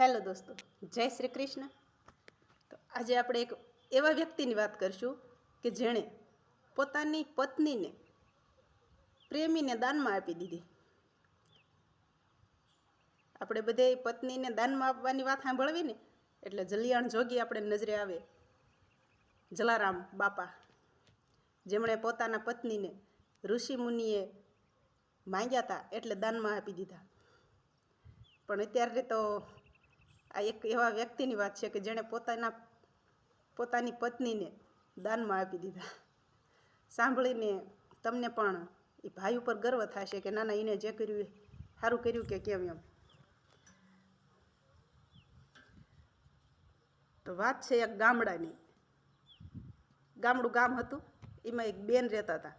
Hello દોસ્તો, જય શ્રી કૃષ્ણ. તો આજે આપણે એક એવા વ્યક્તિની વાત કરીશું કે જેણે પોતાની પત્નીને પ્રેમીને દાનમાં આપી દીધી. આપણે બધે પત્નીને દાનમાં આપવાની વાત સાંભળવી ને? એટલે જલિયાણ જોગી આપણે નજરે આવે. જલારામ બાપા, જેમણે પોતાના પત્નીને ઋષિ મુનિએ માંગ્યા હતા એટલે દાનમાં આપી દીધા. પણ અત્યારે તો આ એક એવા વ્યક્તિની વાત છે કે જેણે પોતાના, પોતાની પત્નીને દાનમાં આપી દીધા. સાંભળીને તમને પણ એ ભાઈ ઉપર ગર્વ થશે કે ના ના એને જે કર્યું એ સારું કર્યું કે કેમ એમ. તો વાત છે એક ગામડાની. ગામડું ગામ હતું, એમાં એક બેન રહેતા હતા.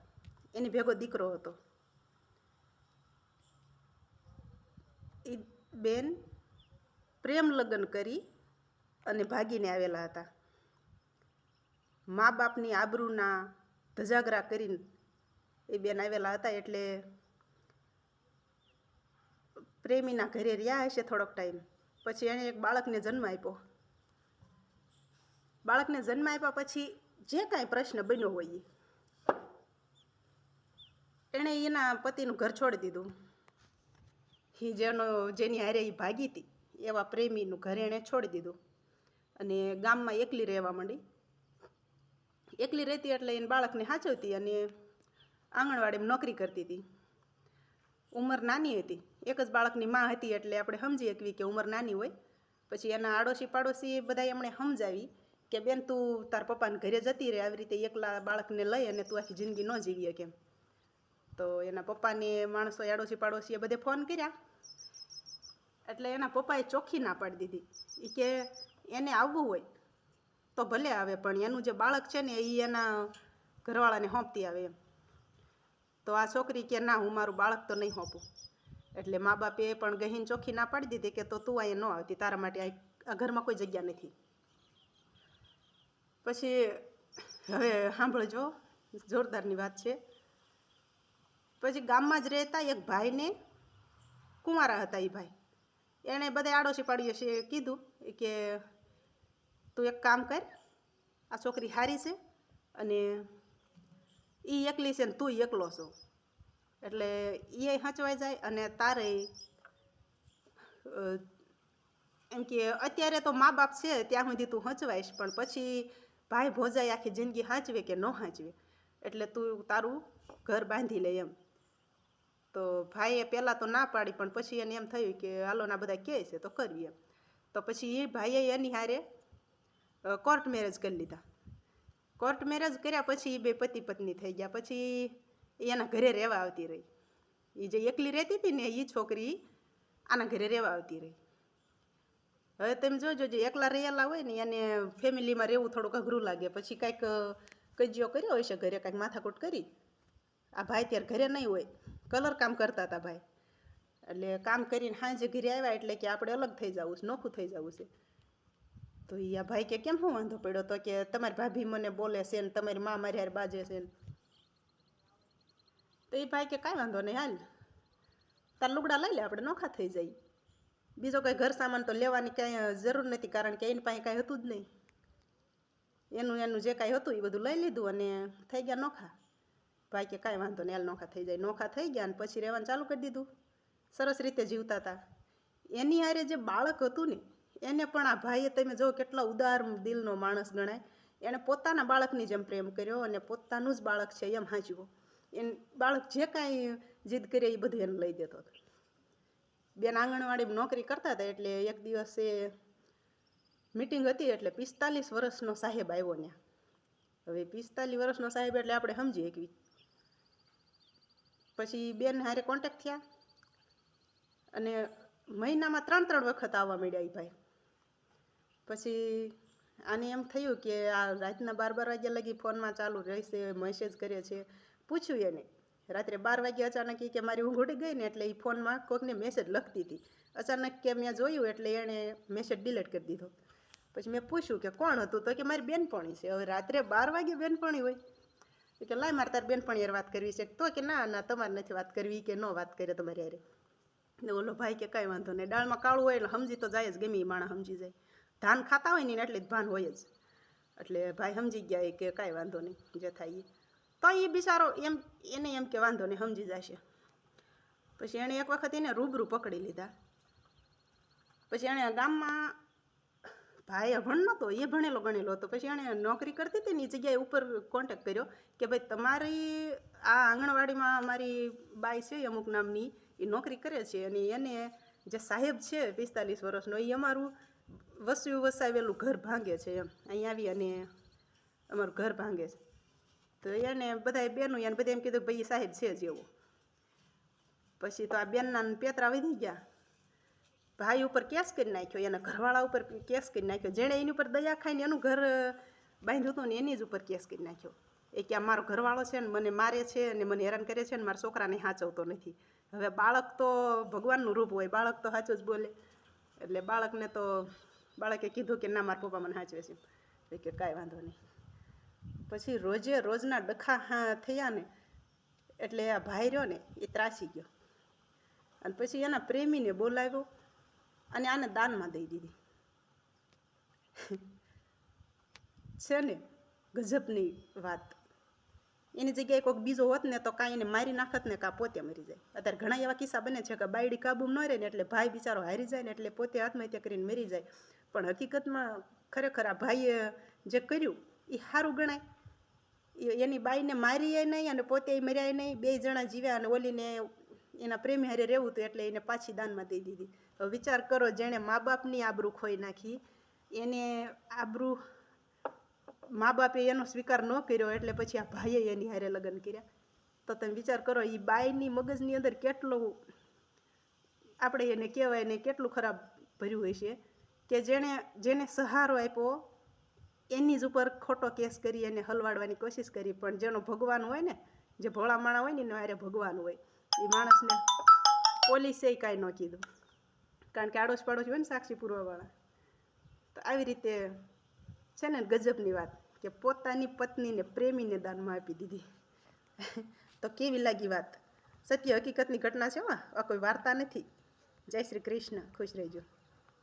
એની ભેગો દીકરો હતો. એ બેન પ્રેમ લગ્ન કરી અને ભાગીને આવેલા હતા. મા બાપની આબરૂના ધજાગરા કરીને એ બેન આવેલા હતા એટલે પ્રેમીના ઘરે રહ્યા હશે થોડોક ટાઈમ. પછી એણે એક બાળકને જન્મ આપ્યો. બાળકને જન્મ આપ્યા પછી જે કાંઈ પ્રશ્ન બન્યો હોય એણે એના પતિનું ઘર છોડી દીધું. જેનો જેની હારે એ ભાગી હતી. એવા પ્રેમીનું ઘરે એણે છોડી દીધું. અને ગામમાં એકલી રહેવા માંડી. એકલી રહેતી એટલે એને બાળકને સાચવતી અને આંગણવાડીમાં નોકરી કરતી હતી. ઉંમર નાની હતી. એક જ બાળકની માં હતી એટલે આપણે સમજી શકવી કે ઉંમર નાની હોય. પછી એના આડોશી પાડોશી બધા એમણે સમજાવી કે બેન તું તાર પપ્પાને ઘરે જતી રહે, આવી રીતે એકલા બાળકને લઈ અને તું આખી જિંદગી ન જીવીએ કેમ તો એના પપ્પાને માણસો આડોશી પાડોશીએ બધે ફોન કર્યા. એટલે એના પપ્પાએ ચોખ્ખી ના પાડી દીધી. એ કે એને આવવું હોય તો ભલે આવે, પણ એનું જે બાળક છે ને એ એના ઘરવાળાને સોંપતી આવે એમ. તો આ છોકરી કે ના, હું મારું બાળક તો નહીં હોંપું. એટલે મા બાપે પણ ગહીન ચોખ્ખી ના પાડી દીધી કે તો તું અહીંયા ન આવતી, તારા માટે આ ઘરમાં કોઈ જગ્યા નથી. પછી હવે સાંભળજો જોરદારની વાત છે. પછી ગામમાં જ રહેતા એક ભાઈને કુંવારા હતા એ ભાઈ. એણે બધા આડોશી પાડીએ છે કીધું કે તું એક કામ કર, આ છોકરી હારી છે અને એ એકલી છે ને તું એકલો છો. એટલે એ હંચવાઈ જાય અને તારે એમ કે અત્યારે તો મા બાપ છે ત્યાં સુધી તું હંચવાઈશ, પણ પછી ભાઈ ભોજાઈ આખી જિંદગી હાંચવે કે ન હાંચવે? એટલે તું તારું ઘર બાંધી લે એમ. તો ભાઈએ પહેલાં તો ના પાડી, પણ પછી એને એમ થયું કે હાલો ના બધા કહે છે, તો કરવી એમ તો પછી એ ભાઈએ એની હારે કોર્ટ મેરેજ કરી લીધા. કોર્ટ મેરેજ કર્યા પછી એ બે પતિ પત્ની થઈ ગયા. પછી એના ઘરે રહેવા આવતી રહી. એ જે એકલી રહેતી હતી ને એ છોકરી આના ઘરે રહેવા આવતી રહી. હવે તમે જોજો, જે એકલા રહેલા હોય ને એને ફેમિલીમાં રહેવું થોડુંક અઘરું લાગે. પછી કાંઈક કજિયો કર્યો હશે, ઘરે કાંઈક માથાકૂટ કરી. આ ભાઈ ત્યારે ઘરે નહીં હોય. કલર કામ કરતા હતા ભાઈ. એટલે કામ કરીને સાંજે ઘરે આવ્યા એટલે કે આપણે અલગ થઈ જવું છે, નોખું થઈ જવું છે. તો એ આ ભાઈ કે કેમ શું વાંધો પડ્યો? તો કે તમારી ભાભી મને બોલે છે ને તમારી મા મારી હારે બાજે છે તો એ ભાઈ કે કાંઈ વાંધો નહીં, હાલ. તાર લુગડા લઈ લે, આપણે નોખા થઈ જાય બીજો કંઈ ઘર સામાન તો લેવાની કાંઈ જરૂર નથી, કારણ કે એની પાસે કાંઈ હતું જ નહીં. એનું એનું જે કાંઈ હતું એ બધું લઈ લીધું અને થઈ ગયા નોખા. ભાઈ કે કાંઈ વાંધો નહીં, હાલ નોખા થઈ જાય. નોખા થઈ ગયા અને પછી રહેવાનું ચાલુ કરી દીધું. સરસ રીતે જીવતા હતા. એની હારે જે બાળક હતું ને, એને પણ આ ભાઈએ તમે જો કેટલા ઉદાર દિલનો માણસ ગણાય. એણે પોતાના બાળકની જેમ પ્રેમ કર્યો અને પોતાનું જ બાળક છે એમ હાંચવો. એને બાળક જે કાંઈ જીદ કરે એ બધું એને લઈ દેતો હતો. બેન આંગણવાડીમાં નોકરી કરતા હતા એટલે એક દિવસે મિટિંગ હતી એટલે પિસ્તાલીસ વર્ષનો સાહેબ આવ્યો ત્યાં હવે પિસ્તાલીસ વર્ષનો સાહેબ એટલે આપણે સમજીએ એકવી પછી બેન હારે કોન્ટેક્ટ થયા. અને મહિનામાં ત્રણ ત્રણ વખત આવવા માંડ્યા એ ભાઈ. પછી આને એમ થયું કે આ રાતના બાર બાર વાગ્યા લગી ફોનમાં ચાલુ રહેશે મેસેજ કરે છે. પૂછ્યું એને. રાત્રે બાર વાગ્યા અચાનક કે મારી ઊંઘ ઉડી ગઈ ને એટલે એ ફોનમાં કોઈકને મેસેજ લખતી હતી. અચાનક કે મેં જોયું એટલે એણે મેસેજ ડિલીટ કરી દીધો. પછી મેં પૂછ્યું કે કોણ હતું? તો કે મારી બેનપણી છે. હવે રાત્રે બાર વાગે બેનપણી હોય. કે લાય, મારે તાર બેનપણી યાર વાત કરવી છે. તો કે ના ના, તમારે નથી વાત કરવી. કે ન વાત કરે તમારે યારે ને ઓલો ભાઈ કે કાંઈ વાંધો નહીં. દાળમાં કાળું હોય એટલે સમજી તો જાય જ, ગમે એ માણસ સમજી જાય. ધાન ખાતા હોય ને એટલી ભાન હોય જ. એટલે ભાઈ સમજી ગયા એ કે કાંઈ વાંધો નહીં, જે થાય એ તો એ બિચારો એમ, એને એમ કે વાંધો નહીં, સમજી જશે. પછી એણે એક વખત એને રૂબરૂ પકડી લીધા. પછી એણે ગામમાં ભાઈ અભણ નહોતો, એ ભણેલો ગણેલો હતો. પછી એણે નોકરી કરતી હતી ને એ જગ્યાએ ઉપર કોન્ટેક્ટ કર્યો કે ભાઈ તમારી આ આંગણવાડીમાં અમારી બાઈ છે અમુક નામની એ નોકરી કરે છે અને એને જે સાહેબ છે પિસ્તાલીસ વર્ષનો એ અમારું વસ્યું વસાવેલું ઘર ભાંગે છે એમ. અહીં આવી અને અમારું ઘર ભાંગે છે. તો એને બધા બેનું એને બધા એમ કીધું ભાઈ સાહેબ છે જ એવો. પછી તો આ બેનના પેતરા વધી ગયા. ભાઈ ઉપર કેસ કરી નાખ્યો, એના ઘરવાળા ઉપર કેસ કરી નાખ્યો. જેણે એની ઉપર દયા ખાઈને એનું ઘર બાંધ્યું હતું ને એની જ ઉપર કેસ કરી નાખ્યો. એ કે આ મારો ઘરવાળો છે ને મને મારે છે અને મને હેરાન કરે છે ને મારા છોકરાને સાચવતો નથી. હવે બાળક તો ભગવાનનું રૂપ હોય, બાળક તો સાચું જ બોલે. એટલે બાળકને તો, બાળકે કીધું કે ના, મારા પપ્પા મને સાચવે છે. કે કાંઈ વાંધો નહીં. પછી રોજે રોજના ડખા થયા ને, એટલે આ ભાઈ રહ્યો ને, એ ત્રાસી ગયો. અને પછી એના પ્રેમીને બોલાવ્યો. અને આને દાનમાં દઈ દીધી. છે ને, ગજબની વાત. એની જગ્યાએ કોઈક બીજો હોત ને તો કાંઈ એને મારી નાખત ને કાં પોતે મરી જાય. અત્યારે ઘણા એવા કિસ્સા બને છે કે બાયડી કાબૂમાં ન રહે ને એટલે ભાઈ બિચારો હારી જાય ને એટલે પોતે આત્મહત્યા કરીને મરી જાય. પણ હકીકતમાં ખરેખર આ ભાઈએ જે કર્યું, એ સારું ગણાય. એની બાઈને મારીએ નહીં અને પોતે મર્યાય નહીં. બે જણા જીવ્યા અને ઓલીને એના પ્રેમી હારે રહેવું હતું એટલે એને પાછી દાનમાં દઈ દીધી. વિચાર કરો, જેણે મા બાપની આબરૂ ખોઈ નાખી, એને આબરૂ મા બાપે એનો સ્વીકાર ન કર્યો એટલે પછી આ ભાઈએ એની હારે લગ્ન કર્યા. તો તમે વિચાર કરો એ બાઈની મગજની અંદર કેટલું આપણે એને કહેવાય ને કેટલું ખરાબ ભર્યું હોય છે કે જેણે જેને સહારો આપ્યો, એની જ ઉપર ખોટો કેસ કરી એને હલવાડવાની કોશિશ કરી. પણ જેનો ભગવાન હોય ને, જે ભોળા માણા હોય ને, એનો હારે ભગવાન હોય. એ માણસને પોલીસે કાંઈ ન કીધું. કારણ કે આડોશ પાડોશ હોય ને સાક્ષી પૂર્વવાળા. તો આવી રીતે છે ને ગજબની વાત કે પોતાની પત્નીને પ્રેમીને દાનમાં આપી દીધી. તો કેવી લાગી વાત? સત્ય હકીકતની ઘટના છે આ કોઈ વાર્તા નથી. જય શ્રી કૃષ્ણ, ખુશ રહેજો.